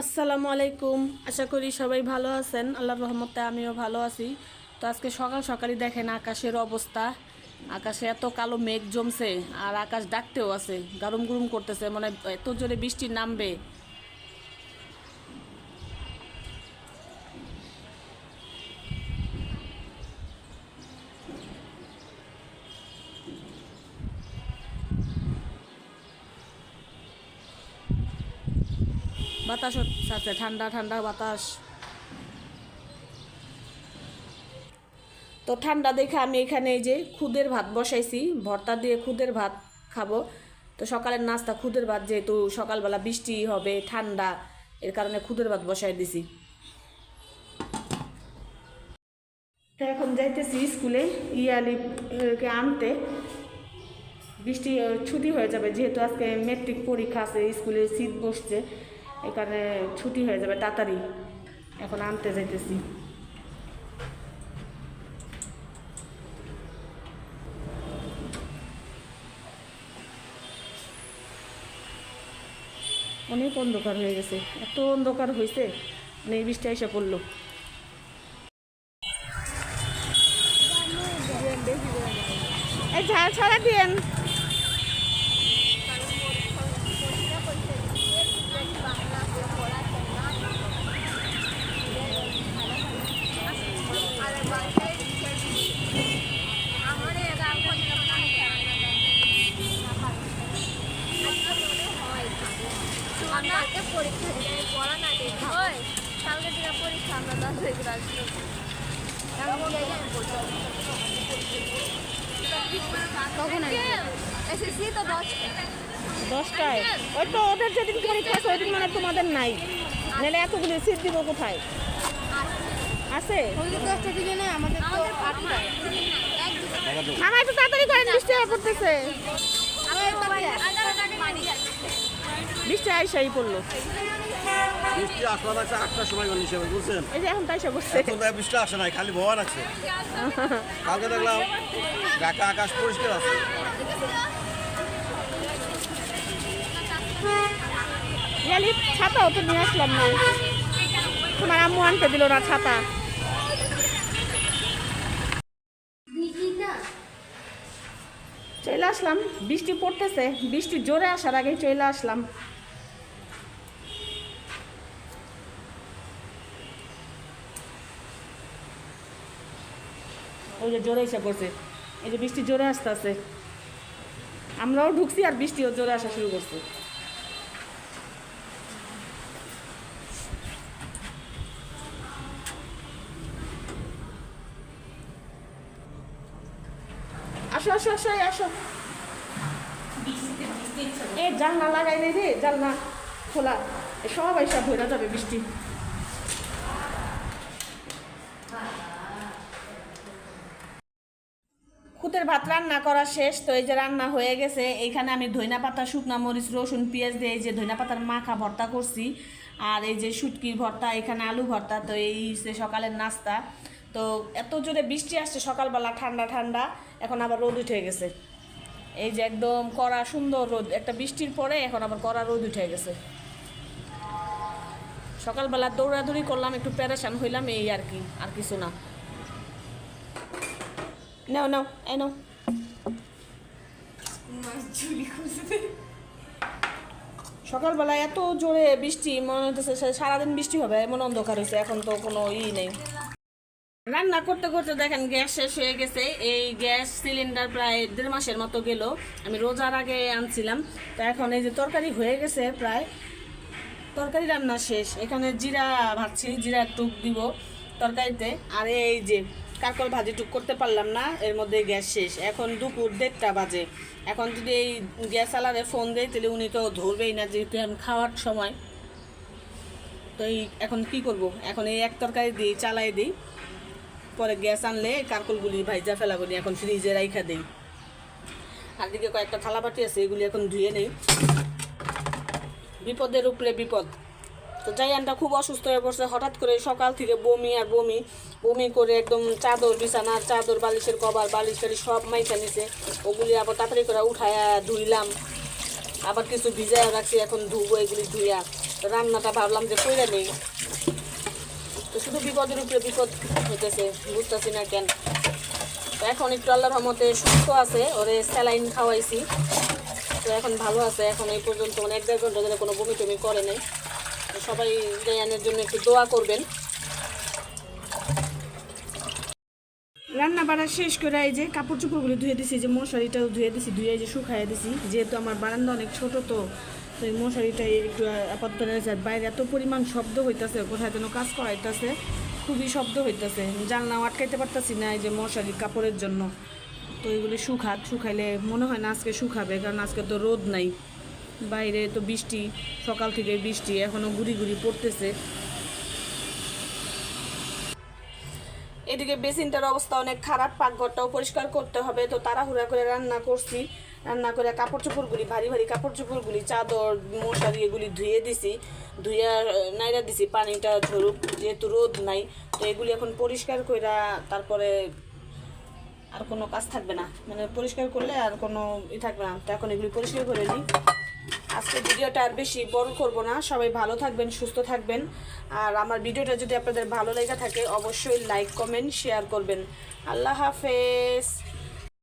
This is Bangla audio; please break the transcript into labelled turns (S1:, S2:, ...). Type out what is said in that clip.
S1: আসসালামু আলাইকুম। আশা করি সবাই ভালো আছেন। আল্লাহর রহমতে আমিও ভালো আছি। তো আজকে সকাল সকালই দেখেন আকাশের অবস্থা। আকাশে এত কালো মেঘ জমছে আর আকাশ ডাকতেও আছে গরম গরম করতেছে মানে এত জোরে বৃষ্টি নামবে। বাতাস আছে ঠান্ডা ঠান্ডা বাতাস। তো ঠান্ডা দেখে আমি এখানে যে খুদের ভাত বসাইছি, ভর্তা দিয়ে খুদের ভাত খাব। তো সকালের নাস্তা খুদের ভাত, যেহেতু সকালবেলা বৃষ্টি হবে ঠান্ডা এর কারণে খুদের ভাত বসাই দিছি। এখন যাইতেছি স্কুলে ইয়ালিকে আনতে। বৃষ্টি ছুটি হয়ে যাবে, যেহেতু আজকে মেট্রিক পরীক্ষা আছে, স্কুলে শীত বসছে। কারণে ছুটি হয়ে যাবে তাড়াতাড়ি। এখন আনতে যাইতেছি। অনেক অন্ধকার হয়ে গেছে। এত অন্ধকার হয়েছে মানে এই বৃষ্টি এসে পড়ল। এই ঝাল ছড়া দিয়েন
S2: পরীক্ষা দিলে পড়া না দিই হয় কালকে আমরা কখন এসএসসি তো দশ
S1: দশটায়? ওই তো ওদের যেদিন পরীক্ষা আছে ওই দিন মানে তোমাদের নাই। নাহলে এতগুলি সিট দিব কোথায়? আছে?
S2: দশটা দিকে নেই আমাদের তো আটটায়।
S1: মামা একটু তাড়াতাড়ি করেন বৃষ্টি হয়ে পড়তেছে বৃষ্টি আইসাই পড়ল।
S3: বৃষ্টি আসবার আছে আটটার সময় গেল হিসেবে বুঝছেন?
S1: এই যে এখন
S3: তো বৃষ্টি আসে নাই খালি ভবান আছে। কালকে দেখলাম ঢাকা আকাশ পরিষ্কার আছে।
S1: ইয়ালি ছাতাও তো নিয়ে আসলাম না। তোমার আম্মু আনতে দিল না ছাতা। চলে আসলাম বৃষ্টি পড়তেছে। বৃষ্টি জোরে আসার আগেই চলে আসলাম। ওই যে জোরে এসে পড়ছে। এই যে বৃষ্টি জোরে আসতে আছে আমরাও ঢুকছি আর বৃষ্টিও জোরে আসা শুরু করছে। আসো আসো আসো আসো। জানলা লাগাই রে, জানলা খোলা। সবাই সব ভরে যাবে বৃষ্টি। খুদের ভাত রান্না করা শেষ, তো এই যে রান্না হয়ে গেছে এইখানে আমি ধইনা পাতা, শুকনা মরিচ, রসুন, পেঁয়াজ দিয়ে এই যে ধইনা পাতার মাখা ভর্তা করছি, আর এই যে শুটকির ভর্তা, এখানে আলু ভর্তা, তো এই সকালের নাস্তা। তো এত জোরে বৃষ্টি আসছে, সকালবেলা ঠান্ডা ঠান্ডা, এখন আবার রোদ উঠে গেছে। এই যে একদম কড়া সুন্দর রোদ, একটা বৃষ্টির পরে এখন আবার কড়া রোদ উঠে গেছে। সকালবেলা দৌড়াদৌড়ি করলাম, একটু প্যারেশান হইলাম, এই আর কি, আর কিছু না। নাও নাও এই নাও সকালবেলা এত জোরে বৃষ্টি, মনে হচ্ছে সারাদিন বৃষ্টি হবে, এমন অন্ধকার হয়েছে এখন তো কোনো ই নেই। রান্না করতে করতে দেখেন গ্যাস শেষ হয়ে গেছে, এই গ্যাস সিলিন্ডার প্রায় দেড় মাসের মতো গেল, আমি রোজার আগে আনছিলাম, তো এখন এই যে তরকারি হয়ে গেছে প্রায়, তরকারি রান্না শেষ, এখানে জিরা ভাবছি জিরা টুক দিব তরকারিতে, আর এই যে কারকল ভাজি টুক করতে পারলাম না, এর মধ্যে গ্যাস শেষ। এখন দুপুর দেড়টা বাজে। এখন যদি এই গ্যাস আলারে ফোন দেয়, তাহলে উনি তো ধরবেই না, যেহেতু এখন খাওয়ার সময়। তো এই এখন কি করব? এখন এই এক তরকারি দিই, চালাই দিই। পরে গ্যাস আনলে কারকলগুলি ভাইজা ফেলাগুলি এখন ফ্রিজে রাইখা দিই। আর দিকে কয়েকটা থালা বাটি আছে, এগুলি এখন ধুয়ে নেই। বিপদের উপরে বিপদ। তো জায়ানটা খুব অসুস্থ হয়ে পড়ছে, হঠাৎ করে সকাল থেকে বমি আর বমি বমি করে একদম চাদর বিছানা চাদর, বালিশের কভার, বালিশ টালিশ সব মাইখা নিছে। ওগুলি আবার তাড়াতাড়ি করে উঠায়া ধুইলাম। আবার কিছু ভিজায় রাখছি, এখন ধুবো এগুলি ধুইয়া। রান্নাটা ভাবলাম যে কইরা নেই তো শুধু বিপদের উপরে বিপদ হইতেছে, বুঝতেছি না কেন। তো এখন একটু আল্লাহর রহমতে সুস্থ আছে, ওরে স্যালাইন খাওয়াইছি। তো এখন ভালো আছে, এখন এই পর্যন্ত মানে এক দেড় ঘণ্টা ধরে কোনো বমি টমি করে নাই। সবাই রেয়ানের জন্য একটু দোয়া করবেন। রান্না বাড়া শেষ করে এই যে কাপড় চোপড়গুলি ধুয়ে দিছি যে মশারিটাও ধুয়ে দিছি, ধুয়ে যে শুকাইয়ে দিছি। যেহেতু আমার বারান্দা অনেক ছোট তো তো এই মশারিটা একটু আপাতত আর বাইরে এত পরিমাণ শব্দ হইতাছে, কোথায় যেন কাজ করাইতেছে, খুবই শব্দ হইতাছে। জানলাও আটকাইতে পারতাছি না এই যে মশারি কাপড়ের জন্য। তো এগুলি শুকাত, শুকাইলে মনে হয় না আজকে শুকাবে, কারণ আজকে তো রোদ নাই। বাইরে তো বৃষ্টি, সকাল থেকে বৃষ্টি এখনও গুড়ি গুড়ি পড়তেছে। এদিকে বেসিনটার অবস্থা অনেক খারাপ, পাকঘরটাও পরিষ্কার করতে হবে, তো তাড়াহুড়া করে রান্না করছি। রান্না করে কাপড় চোপড়গুলি ভারী ভারী কাপড় চোপড়গুলি চাদর, মশারি এগুলি ধুয়ে দিছি, ধুয়ে নাইরা দিছি, পানিটা ঝরুক, যেহেতু রোদ নাই, তো এগুলি এখন পরিষ্কার কইরা তারপরে আর কোনো কাজ থাকবে না। মানে পরিষ্কার করলে আর কোনো ই থাকবে না, তো এখন এগুলি পরিষ্কার করে নিই। আজকে ভিডিওটা আর বেশি বড় করব না। সবাই ভালো থাকবেন, সুস্থ থাকবেন। আর আমার ভিডিওটা যদি আপনাদের ভালো লেগে থাকে, অবশ্যই লাইক কমেন্ট শেয়ার করবেন। আল্লাহ হাফেজ।